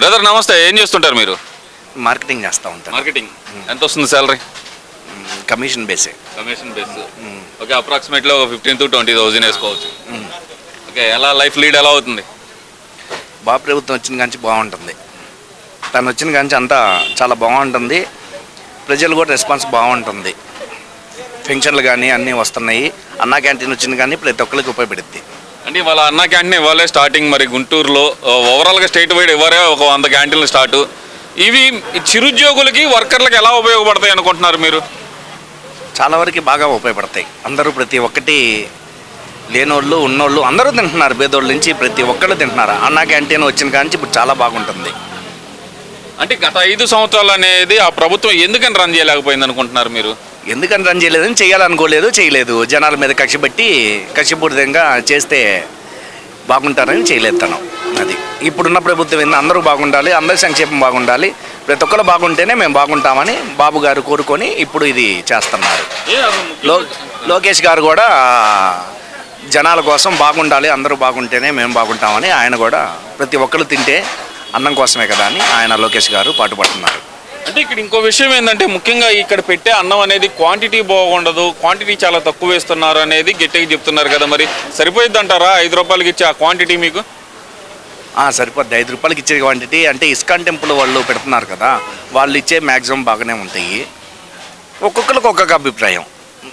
Brother నమస్తే. ఏం చేస్తుంటారు మీరు? మార్కెటింగ్ చేస్తూ ఉంటాను. మార్కెటింగ్. ఎంత వస్తుంది salary commission బేసే. Commission base. Okay approximately ఒక ఫిఫ్టీన్ టు ట్వంటీ థౌసండ్ వేసుకోవచ్చు. ఓకే ఎలా లైఫ్ లీడ్ ఎలా అవుతుంది? బాబు ప్రభుత్వం వచ్చిన కాంచి బాగుంటుంది. తను వచ్చిన కాంచి అంతా చాలా బాగుంటుంది. ప్రజలు కూడా రెస్పాన్స్ బాగుంటుంది. పెన్షన్లు కానీ అన్నీ వస్తున్నాయి. అన్నా క్యాంటీన్ వచ్చింది కానీ ప్రతి ఒక్కరికి ఉపయోగపడుద్ది. అంటే వాళ్ళ అన్న క్యాంటీన్ ఇవ్వాలే స్టార్టింగ్ మరి గుంటూరులో. ఓవరాల్గా స్టేట్ వైడ్ ఇవ్వరే ఒక వంద క్యాంటీన్లు స్టార్ట్ ఇవి చిరుద్యోగులకి వర్కర్లకు ఎలా ఉపయోగపడతాయి అనుకుంటున్నారు మీరు? చాలా వరకు బాగా ఉపయోగపడతాయి. అందరూ ప్రతి ఒక్కటి లేనోళ్ళు ఉన్నోళ్ళు అందరూ తింటున్నారు. పేదోళ్ళ నుంచి ప్రతి ఒక్కళ్ళు తింటున్నారు. అన్నా క్యాంటీన్ వచ్చిన కాంచి ఇప్పుడు చాలా బాగుంటుంది. అంటే గత ఐదు సంవత్సరాలు అనేది ఆ ప్రభుత్వం ఎందుకని రన్ చేయలేకపోయింది అనుకుంటున్నారు మీరు? ఎందుకని రన్ చేయలేదని చేయాలనుకోలేదు చేయలేదు. జనాల మీద కక్ష పెట్టి కక్షపూరితంగా చేస్తే బాగుంటారని చేయలేదు తను. అది. ఇప్పుడున్న ప్రభుత్వం ఏంది? అందరూ బాగుండాలి అందరి సంక్షేమం బాగుండాలి. ప్రతి ఒక్కరు బాగుంటేనే మేము బాగుంటామని బాబు గారు కోరుకొని ఇప్పుడు ఇది చేస్తున్నారు. లో లోకేష్ గారు కూడా జనాల కోసం బాగుండాలి అందరూ బాగుంటేనే మేము బాగుంటామని ఆయన కూడా ప్రతి ఒక్కరు తింటే అన్నం కోసమే కదా అని ఆయన లోకేష్ గారు పాటుపడుతున్నారు. అంటే ఇక్కడ ఇంకో విషయం ఏంటంటే ముఖ్యంగా ఇక్కడ పెట్టే అన్నం అనేది క్వాంటిటీ బాగుండదు క్వాంటిటీ చాలా తక్కువ వేస్తున్నారు అనేది గట్టిగా చెప్తున్నారు కదా మరి. సరిపోయిద్ది అంటారా ఐదు రూపాయలకి ఇచ్చే ఆ క్వాంటిటీ మీకు? ఆ, సరిపోద్ది. ఐదు రూపాయలకి ఇచ్చే క్వాంటిటీ అంటే ఇస్కాన్ టెంపుల్ వాళ్ళు పెడుతున్నారు కదా వాళ్ళు ఇచ్చే మ్యాక్సిమం బాగానే ఉంటాయి. ఒక్కొక్కరికి ఒక్కొక్క అభిప్రాయం.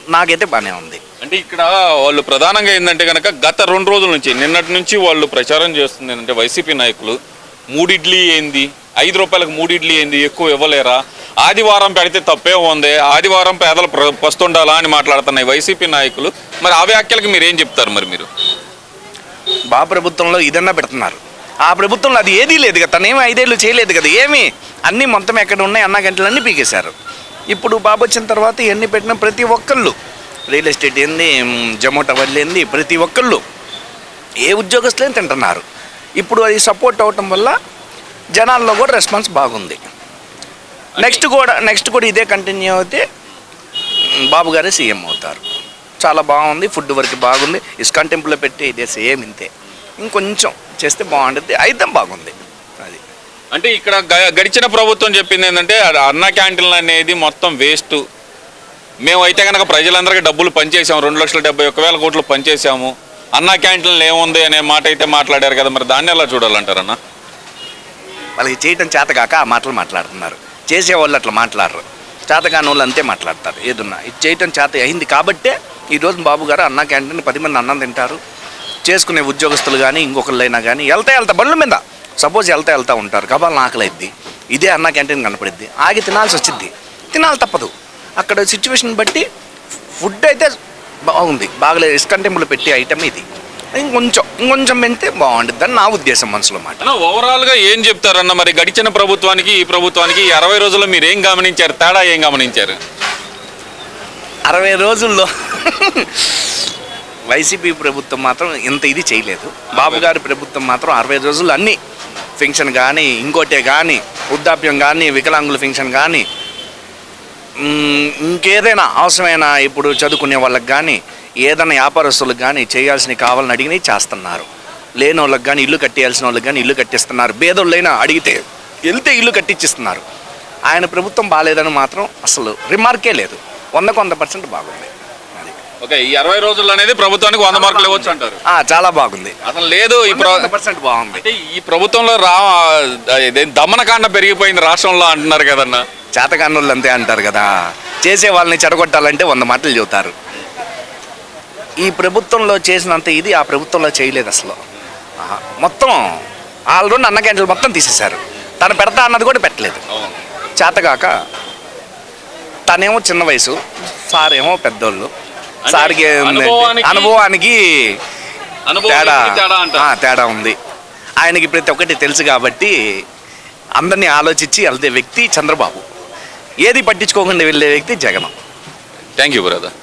నాకైతే బాగానే ఉంది. అంటే ఇక్కడ వాళ్ళు ప్రధానంగా ఏంటంటే కనుక గత రెండు రోజుల నుంచి నిన్నటి నుంచి వాళ్ళు ప్రచారం చేస్తుంది ఏంటంటే వైసీపీ నాయకులు మూడిడ్లీ ఏంది? ఐదు రూపాయలకు మూడిడ్లీ ఏంది? ఎక్కువ ఇవ్వలేరా? ఆదివారం పెడితే తప్పే ఉంది. ఆదివారం పేదలు ప్ర- పస్తుండాలా అని మాట్లాడుతున్నాయి వైసీపీ నాయకులు. మరి ఆ వ్యాఖ్యలకు మీరు ఏం చెప్తారు మరి మీరు? బా ప్రభుత్వంలో ఇదన్నా పెడుతున్నారు. ఆ ప్రభుత్వంలో అది ఏదీ లేదు కదా. తనేమి ఐదేళ్ళు చేయలేదు కదా. ఏమి? అన్నీ మొత్తం ఎక్కడ ఉన్నాయి? అన్న గంటలు అన్నీ పీకేశారు. ఇప్పుడు బాబు వచ్చిన తర్వాత ఇవన్నీ పెట్టిన ప్రతి ఒక్కళ్ళు రియల్ ఎస్టేట్ ఏంది? మ్, జొమాటో ఏంది? ప్రతి ఒక్కళ్ళు ఏ ఉద్యోగస్తులే తింటున్నారు. ఇప్పుడు అది సపోర్ట్ అవటం వల్ల జనాల్లో కూడా రెస్పాన్స్ బాగుంది. నెక్స్ట్ కూడా నెక్స్ట్ కూడా ఇదే కంటిన్యూ అయితే బాబు గారే సీఎం అవుతారు. చాలా బాగుంది ఫుడ్ వరకు బాగుంది ఇస్కాన్ టెంపుల్లో పెట్టి ఇదే సేమ్ ఇంతే. ఇంకొంచెం చేస్తే బాగుంటుంది అయితే బాగుంది. అది. అంటే ఇక్కడ గ- గడిచిన ప్రభుత్వం చెప్పింది ఏంటంటే అన్న క్యాంటీన్లు అనేది మొత్తం వేస్ట్. మేమైతే కనుక ప్రజలందరికీ డబ్బులు పనిచేసాము రెండు లక్షల డెబ్బై ఒక్క వేల కోట్లు పనిచేసాము అన్న క్యాంటీన్లు ఏముంది అనే మాట అయితే మాట్లాడారు కదా మరి దాన్ని ఎలా చూడాలంటారన్న వాళ్ళకి చేయటం చేతగాక ఆ మాటలు మాట్లాడుతున్నారు. చేసేవాళ్ళు అట్లా మాట్లాడరు. చేతగాని వాళ్ళు అంతే మాట్లాడతారు. ఏదున్నా. ఇది చేయటం చేత అయింది కాబట్టే ఈరోజు బాబు గారు అన్న క్యాంటీన్ పది మంది అన్నం తింటారు. చేసుకునే ఉద్యోగస్తులు కానీ ఇంకొకళ్ళైనా కానీ వెళ్తా వెళ్తా బండ్ల మీద. సపోజ్ వెళ్తా వెళ్తా ఉంటారు. కబాలను ఆకలిద్ది. ఇదే అన్న క్యాంటీన్ కనపడిద్ది. ఆగి తినాల్సి వచ్చింది తినాలి తప్పదు. అక్కడ సిచ్యువేషన్ బట్టి ఫుడ్ అయితే బాగుంది. బాగలేదు. ఇస్కాన్ టెంపుల్ పెట్టే ఐటమ్ ఇది. ఇంకొంచెం ఇంకొంచెం పెంచితే బాగుంటుంది అని నా ఉద్దేశం మనసులో మాట. ఓవరాల్గా ఏం చెప్తారన్న మరి గడిచిన ప్రభుత్వానికి ఈ ప్రభుత్వానికి అరవై రోజుల్లో మీరు ఏం గమనించారు? తేడా ఏం గమనించారు? అరవై రోజుల్లో వైసీపీ ప్రభుత్వం మాత్రం ఇంత ఇది చేయలేదు. బాబు గారి ప్రభుత్వం మాత్రం అరవై రోజులు అన్ని ఫంక్షన్ కానీ ఇంకోటే కానీ వృద్ధాప్యం కానీ వికలాంగుల ఫంక్షన్ కానీ ఇంకేదైనా అవసరమైన ఇప్పుడు చదువుకునే వాళ్ళకి కానీ ఏదైనా వ్యాపారస్తులకు కానీ చేయాల్సినవి కావాలని అడిగినవి చేస్తున్నారు. లేని వాళ్ళకి కానీ ఇల్లు కట్టేయాల్సిన వాళ్ళకి కానీ ఇల్లు కట్టిస్తున్నారు. పేదోళ్ళైనా అడిగితే వెళ్తే ఇల్లు కట్టించిస్తున్నారు ఆయన ప్రభుత్వం బాగాలేదని మాత్రం అసలు రిమార్కే లేదు. వందకు వంద పర్సెంట్ బాగుంది. ఓకే ఈ అరవై రోజులు అనేది ప్రభుత్వానికి వంద మార్కులు ఇవ్వచ్చు అంటారు. చాలా బాగుంది. అసలు లేదు ఈ ప్ర- వంద పర్సెంట్ బాగుంది. ఈ ప్రభుత్వంలో రా దమనకాండ పెరిగిపోయింది రాష్ట్రంలో అంటున్నారు కదన్న. చేతకాన్నోళ్ళు అంతే అంటారు కదా. చేసే వాళ్ళని చెడగొట్టాలంటే వంద మాటలు చెబుతారు. ఈ ప్రభుత్వంలో చేసినంత ఇది ఆ ప్రభుత్వంలో చేయలేదు అసలు. ఆహా. మొత్తం ఆల్రెడీ అన్న క్యాంటీన్లు మొత్తం తీసేశారు. తను పెడతా అన్నది కూడా పెట్టలేదు. చేతగాక తనేమో చిన్న వయసు సార్ ఏమో పెద్దోళ్ళు సార్కి అనుభవానికి- అనుభవానికి అనుభవం తేడా. తేడా ఉంది. ఆయనకి ప్రతి ఒక్కటి తెలుసు కాబట్టి అందరినీ ఆలోచించి వెళ్తే వ్యక్తి చంద్రబాబు. ఏది పట్టించుకోకుండా వెళ్ళే వ్యక్తి జగన్. Thank you brother